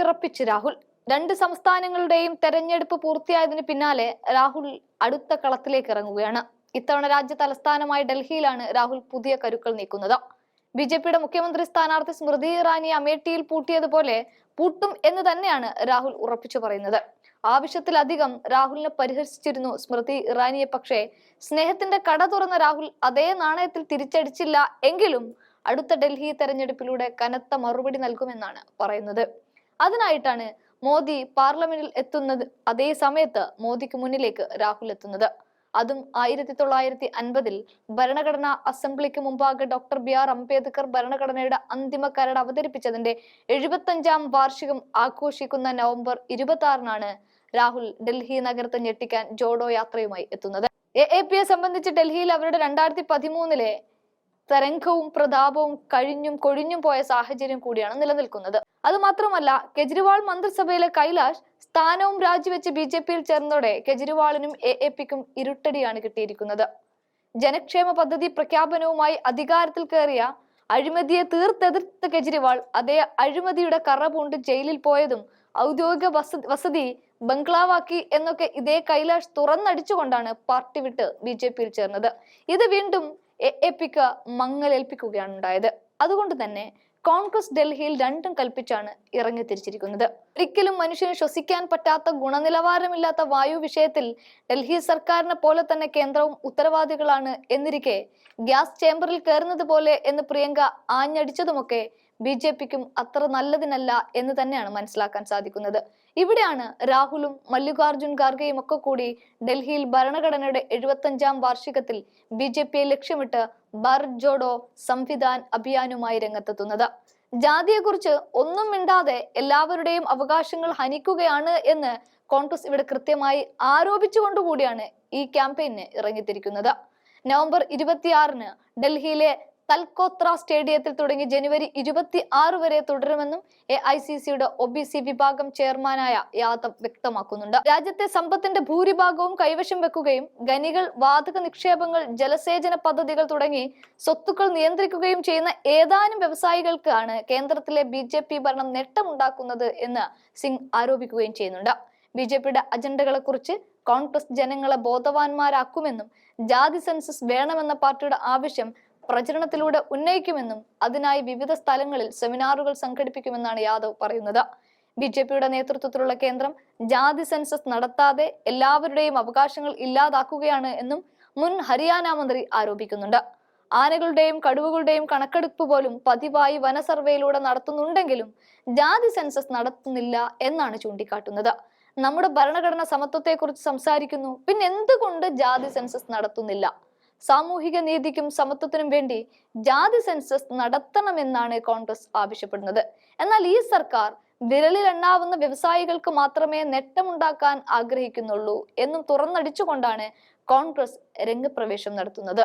വിറപ്പിച്ച് രാഹുൽ. രണ്ട് സംസ്ഥാനങ്ങളുടെയും തെരഞ്ഞെടുപ്പ് പൂർത്തിയായതിനു പിന്നാലെ രാഹുൽ അടുത്ത കളത്തിലേക്ക് ഇറങ്ങുകയാണ്. ഇത്തവണ രാജ്യ തലസ്ഥാനമായ ഡൽഹിയിലാണ് രാഹുൽ പുതിയ കരുക്കൾ നീക്കുന്നത്. ബി ജെ പിയുടെ മുഖ്യമന്ത്രി സ്ഥാനാർത്ഥി സ്മൃതി ഇറാനി അമേഠിയിൽ പൂട്ടിയതുപോലെ പൂട്ടും എന്ന് തന്നെയാണ് രാഹുൽ ഉറപ്പിച്ചു പറയുന്നത്. ആവശ്യത്തിലധികം രാഹുലിനെ പരിഹസിച്ചിരുന്നു സ്മൃതി ഇറാനിയെ പക്ഷേ സ്നേഹത്തിന്റെ കട തുറന്ന രാഹുൽ അതേ നാണയത്തിൽ തിരിച്ചടിച്ചില്ല എങ്കിലും അടുത്ത ഡൽഹി തെരഞ്ഞെടുപ്പിലൂടെ കനത്ത മറുപടി നൽകുമെന്നാണ് പറയുന്നത്. അതിനായിട്ടാണ് മോദി പാർലമെന്റിൽ എത്തുന്നത്. അതേ സമയത്ത് മോദിക്ക് മുന്നിലേക്ക് രാഹുൽ എത്തുന്നത്. അതും ആയിരത്തി തൊള്ളായിരത്തി അൻപതിൽ ഭരണഘടനാ അസംബ്ലിക്ക് മുമ്പാകെ ഡോക്ടർ ബി ആർ അംബേദ്കർ ഭരണഘടനയുടെ അന്തിമ കരട് അവതരിപ്പിച്ചതിന്റെ എഴുപത്തഞ്ചാം വാർഷികം ആഘോഷിക്കുന്ന നവംബർ ഇരുപത്തി ആറിനാണ് രാഹുൽ ഡൽഹി നഗരത്തെ ഞെട്ടിക്കാൻ ജോഡോ യാത്രയുമായി എത്തുന്നത്. എ എ പിയെ സംബന്ധിച്ച് ഡൽഹിയിൽ അവരുടെ രണ്ടായിരത്തി പതിമൂന്നിലെ തരംഗവും പ്രതാപവും കഴിഞ്ഞും കൊഴിഞ്ഞും പോയ സാഹചര്യം കൂടിയാണ് നിലനിൽക്കുന്നത്. അത് മാത്രമല്ല കെജ്രിവാൾ മന്ത്രിസഭയിലെ കൈലാഷ് സ്ഥാനവും രാജിവെച്ച് ബി ജെ പിയിൽ ചേർന്നതോടെ കെജ്രിവാളിനും എ എ പിക്കും ഇരുട്ടടിയാണ് കിട്ടിയിരിക്കുന്നത്. ജനക്ഷേമ പദ്ധതി പ്രഖ്യാപനവുമായി അധികാരത്തിൽ കയറിയ അഴിമതിയെ തീർത്തെതിർത്ത കെജ്രിവാൾ അതേ അഴിമതിയുടെ കറ പൂണ്ട് ജയിലിൽ പോയതും ഔദ്യോഗിക വസ- വസതി ബംഗ്ലാവാക്കി എന്നൊക്കെ ഇതേ കൈലാഷ് തുറന്നടിച്ചുകൊണ്ടാണ് പാർട്ടി വിട്ട് ബി ജെ പിയിൽ ചേർന്നത്. ഇത് വീണ്ടും എ എ പിക്ക് മങ്ങലേൽപ്പിക്കുകയാണ് ഉണ്ടായത് അതുകൊണ്ട് തന്നെ കോൺഗ്രസ് ഡൽഹിയിൽ രണ്ടും കൽപ്പിച്ചാണ് ഇറങ്ങി തിരിച്ചിരിക്കുന്നത്. ഒരിക്കലും മനുഷ്യന് ശ്വസിക്കാൻ പറ്റാത്ത ഗുണനിലവാരമില്ലാത്ത വായു വിഷയത്തിൽ ഡൽഹി സർക്കാരിനെ പോലെ തന്നെ കേന്ദ്രവും ഉത്തരവാദികളാണ് എന്നിരിക്കെ ഗ്യാസ് ചേംബറിൽ കയറുന്നത് പോലെ എന്ന് പ്രിയങ്ക ആഞ്ഞടിച്ചതുമൊക്കെ ബി ജെ പിക്കും അത്ര നല്ലതിനല്ല എന്ന് തന്നെയാണ് മനസ്സിലാക്കാൻ സാധിക്കുന്നത്. ഇവിടെയാണ് രാഹുലും മല്ലികാർജുൻ ഖാർഗെയും ഒക്കെ കൂടി ഡൽഹിയിൽ ഭരണഘടനയുടെ എഴുപത്തഞ്ചാം വാർഷികത്തിൽ ബി ജെ പിയെ ലക്ഷ്യമിട്ട് ബർജോഡോ ജോഡോ സംവിധാൻ അഭിയാനുമായി രംഗത്തെത്തുന്നത്. ജാതിയെക്കുറിച്ച് ഒന്നും മിണ്ടാതെ എല്ലാവരുടെയും അവകാശങ്ങൾ ഹനിക്കുകയാണ് എന്ന് കോൺഗ്രസ് ഇവിടെ കൃത്യമായി ആരോപിച്ചുകൊണ്ടുകൂടിയാണ് ഈ ക്യാമ്പയിന് ഇറങ്ങിത്തിരിക്കുന്നത്. നവംബർ ഇരുപത്തിയാറിന് ഡൽഹിയിലെ തൽക്കോത്ര സ്റ്റേഡിയത്തിൽ തുടങ്ങി ജനുവരി ഇരുപത്തി ആറ് വരെ തുടരുമെന്നും എ ഐ സി സിയുടെ ഒ ബി സി വിഭാഗം ചെയർമാനായ യാദവ് വ്യക്തമാക്കുന്നുണ്ട്. രാജ്യത്തെ സമ്പത്തിന്റെ ഭൂരിഭാഗവും കൈവശം വെക്കുകയും ഖനികൾ വാതക നിക്ഷേപങ്ങൾ ജലസേചന പദ്ധതികൾ തുടങ്ങി സ്വത്തുക്കൾ നിയന്ത്രിക്കുകയും ചെയ്യുന്ന ഏതാനും വ്യവസായികൾക്കാണ് കേന്ദ്രത്തിലെ ബി ജെ പി ഭരണം നെട്ടമുണ്ടാക്കുന്നത് എന്ന് സിംഗ് ആരോപിക്കുകയും ചെയ്യുന്നുണ്ട്. ബി ജെ പിയുടെ അജണ്ടകളെ കുറിച്ച് കോൺഗ്രസ് ജനങ്ങളെ ബോധവാന്മാരാക്കുമെന്നും ജാതി സെൻസസ് വേണമെന്ന പാർട്ടിയുടെ ആവശ്യം പ്രചരണത്തിലൂടെ ഉന്നയിക്കുമെന്നും അതിനായി വിവിധ സ്ഥലങ്ങളിൽ സെമിനാറുകൾ സംഘടിപ്പിക്കുമെന്നാണ് യാദവ് പറയുന്നത്. ബി ജെ പിയുടെ നേതൃത്വത്തിലുള്ള കേന്ദ്രം ജാതി സെൻസസ് നടത്താതെ എല്ലാവരുടെയും അവകാശങ്ങൾ ഇല്ലാതാക്കുകയാണ് എന്നും മുൻ ഹരിയാന മന്ത്രി ആരോപിക്കുന്നുണ്ട്. ആനകളുടെയും കടുവകളുടെയും കണക്കെടുപ്പ് പോലും പതിവായി വന സർവേയിലൂടെ നടത്തുന്നുണ്ടെങ്കിലും ജാതി സെൻസസ് നടത്തുന്നില്ല എന്നാണ് ചൂണ്ടിക്കാട്ടുന്നത്. നമ്മുടെ ഭരണഘടന സമത്വത്തെക്കുറിച്ച് സംസാരിക്കുന്നു. പിന്നെ എന്തുകൊണ്ട് ജാതി സെൻസസ് നടത്തുന്നില്ല? സാമൂഹിക നീതിക്കും സമത്വത്തിനും വേണ്ടി ജാതി സെൻസസ് നടത്തണമെന്നാണ് കോൺഗ്രസ് ആവശ്യപ്പെടുന്നത്. എന്നാൽ ഈ സർക്കാർ വിരലിൽ എണ്ണാവുന്ന വ്യവസായികൾക്ക് മാത്രമേ നേട്ടമുണ്ടാക്കാൻ ആഗ്രഹിക്കുന്നുള്ളൂ എന്നും തുറന്നടിച്ചുകൊണ്ടാണ് കോൺഗ്രസ് രംഗപ്രവേശം നടത്തുന്നത്.